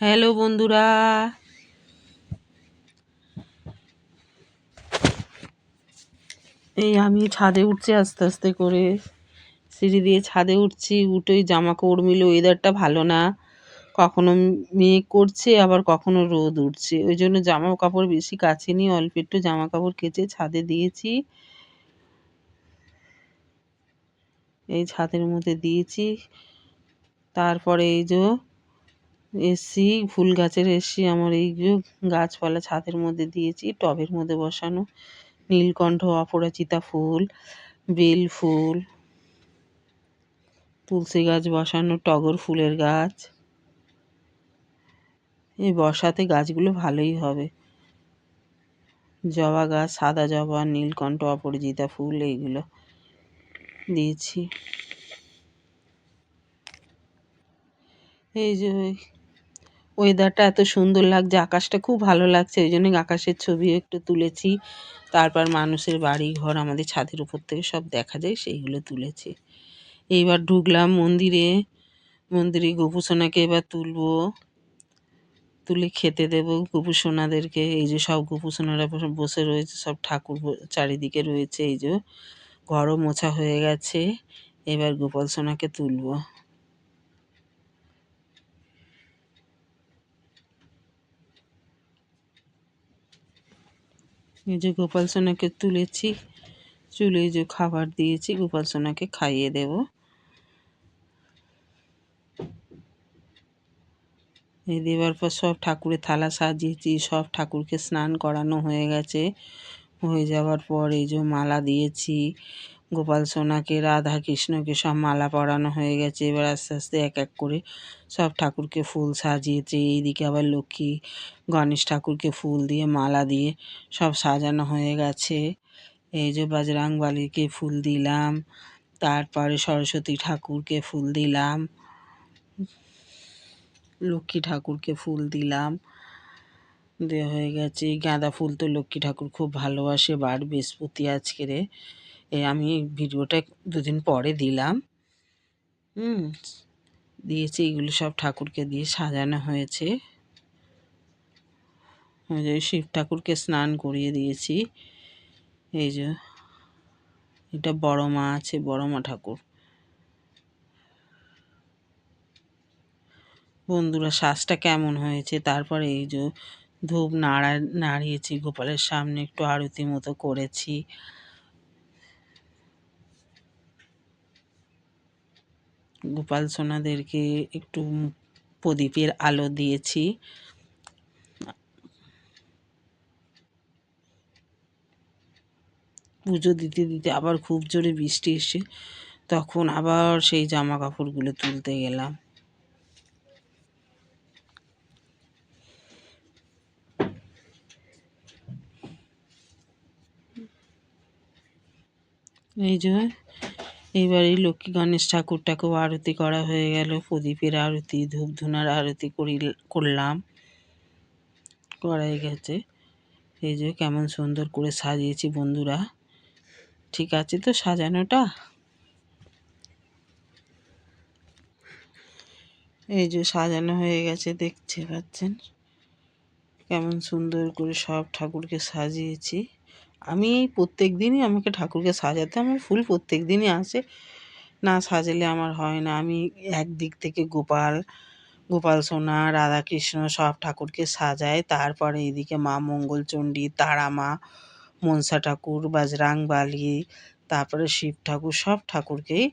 Hello বন্ধুরা। এই আমি ছাদে উঠছি আস্তে আস্তে করে। সিঁড়ি দিয়ে ছাদে উঠছি, উঠেই জামা কাপড় মিলে ওয়েদারটা ভালো না। কখনো মেঘ করছে, আবার কখনো রোদ উঠছে। ওই জন্য জামা কাপড় বেশি কাছে নিয়ে অল্প একটু জামা কাপড় কেচে ছাদে দিয়েছি। এই ছাদের মধ্যে দিয়েছি। তারপরে এই যে এসি, ফুল গাছের এসি আমার এই গাছপালা ছাদের মধ্যে দিয়েছি, টবের মধ্যে বসানো। নীলকণ্ঠ, অপরাজিতা ফুল, বেল ফুল, তুলসী গাছ বসানো, টগর ফুলের গাছ। এই বর্ষাতে গাছগুলো ভালোই হবে। জবা গাছ, সাদা জবা, নীলকণ্ঠ, অপরাজিতা ফুল, এইগুলো দিয়েছি। এই যে ওয়েদারটা এত সুন্দর লাগছে, আকাশটা খুব ভালো লাগছে, ওই জন্য আকাশের ছবিও একটু তুলেছি। তারপর মানুষের বাড়ি ঘর আমাদের ছাদের উপর থেকে সব দেখা যায়, সেইগুলো তুলেছি। এইবার ঢুকলাম মন্দিরে মন্দিরে গোপুসোনাকে এবার তুলবো, তুলে খেতে দেবো গোপুসোনাদেরকে, এই যে সব গোপুসোনারা বসে রয়েছে, সব ঠাকুর চারিদিকে রয়েছে, এই যে ঘরও মোছা হয়ে গেছে, এবার গোপাল সোনাকে তুলবো। এই যে গোপাল সোনাকে তুলেছি, চুলে যে খাবার দিয়েছি গোপাল সোনাকে খাইয়ে দেব। এই দেবার পর সব ঠাকুরের থালা সাজিয়েছি, সব ঠাকুরকে স্নান করানো হয়ে গেছে। হয়ে যাওয়ার পর এই যে মালা দিয়েছি গোপাল সোনাকে রাধা কৃষ্ণকে সব মালা পরানো হয়ে গেছে। এবার আস্তে আস্তে এক এক করে সব ঠাকুরকে ফুল সাজিয়েছে। এইদিকে আবার লক্ষ্মী গণেশ ঠাকুরকে ফুল দিয়ে মালা দিয়ে সব সাজানো হয়ে গেছে। এই যে বাজরাং বালিকে ফুল দিলাম, তারপরে সরস্বতী ঠাকুরকে ফুল দিলাম, লক্ষ্মী ঠাকুরকে ফুল দিলাম দেওয়া হয়ে গেছে। গাঁদা ফুল তো লক্ষ্মী ঠাকুর খুব ভালোবাসে বার বৃহস্পতি আজকেরে আমি ভিডিওটা দুদিন পরে দিলাম। হুম, দিয়েছি, এগুলো সব ঠাকুরকে দিয়ে সাজানো হয়েছে। ওই যে শিব ঠাকুরকে স্নান করিয়ে দিয়েছি। এই যে, এটা বড় মা আছে, বড় মা ঠাকুর। বন্ধুরা শ্বাসটা কেমন হয়েছে? তারপরে এই যে ধূপ নাড়া, নাড়িয়েছি, গোপালের সামনে একটু আরতি মতো করেছি। গোপাল সোনাদেরকে একটু প্রদীপের আলো দিয়েছি। পুজো দিতে দিতে আবার খুব জোরে বৃষ্টি এসে তখন আবার সেই জামা কাপড়গুলো তুলতে গেলাম। এই যে এইবার এই লক্ষ্মী গণেশ ঠাকুরটাকেও আরতি করা হয়ে গেল। প্রদীপের আরতি ধূপ ধুনার আরতি করি, করলাম। করাই গেছে। এই যে কেমন সুন্দর করে সাজিয়েছি বন্ধুরা। ঠিক আছে তো সাজানোটা? এই যে সাজানো হয়ে গেছে, দেখতে পাচ্ছেন? কেমন সুন্দর করে সব ঠাকুরকে সাজিয়েছি। আমি প্রত্যেক দিনই আমাকে ঠাকুরকে সাজাতে, আমার ফুল প্রত্যেক দিনই আসে। না সাজালে আমার হয় না। আমি একদিক থেকে গোপাল গোপাল সোনা, রাধাকৃষ্ণ সব ঠাকুরকে সাজাই। তারপরে এদিকে মা মঙ্গলচণ্ডী তারা মা মনসা ঠাকুর, বাজরাং বালি, তারপরে শিব ঠাকুর সব ঠাকুরকেই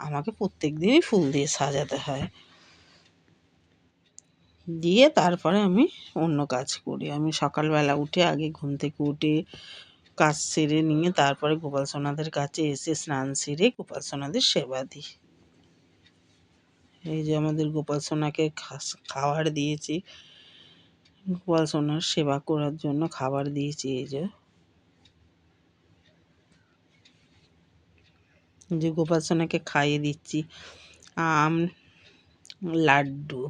আমাকে প্রত্যেক দিনই ফুল দিয়ে সাজাতে হয়। দিয়ে তারপরে আমি অন্য কাজ করি। আমি সকালবেলা উঠে আগে ঘুম থেকে উঠে কাজ সেরে নিয়ে তারপরে গোপাল সোনাদের কাছে এসে স্নান সেরে গোপাল সোনাদের সেবা দিই। এই যে আমাদের গোপাল সোনাকে খাবার দিয়েছি। গোপাল সোনার সেবা করার জন্য খাবার দিয়েছি এই যে। যে গোপাল সোনাকে খাইয়ে দিচ্ছি। আম, লাড্ডু।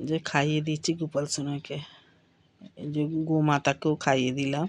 যে খাইয়ে দিচ্ছি গোপাল সোনাকে। যে গোমাতাকেও খাইয়ে দিলাম।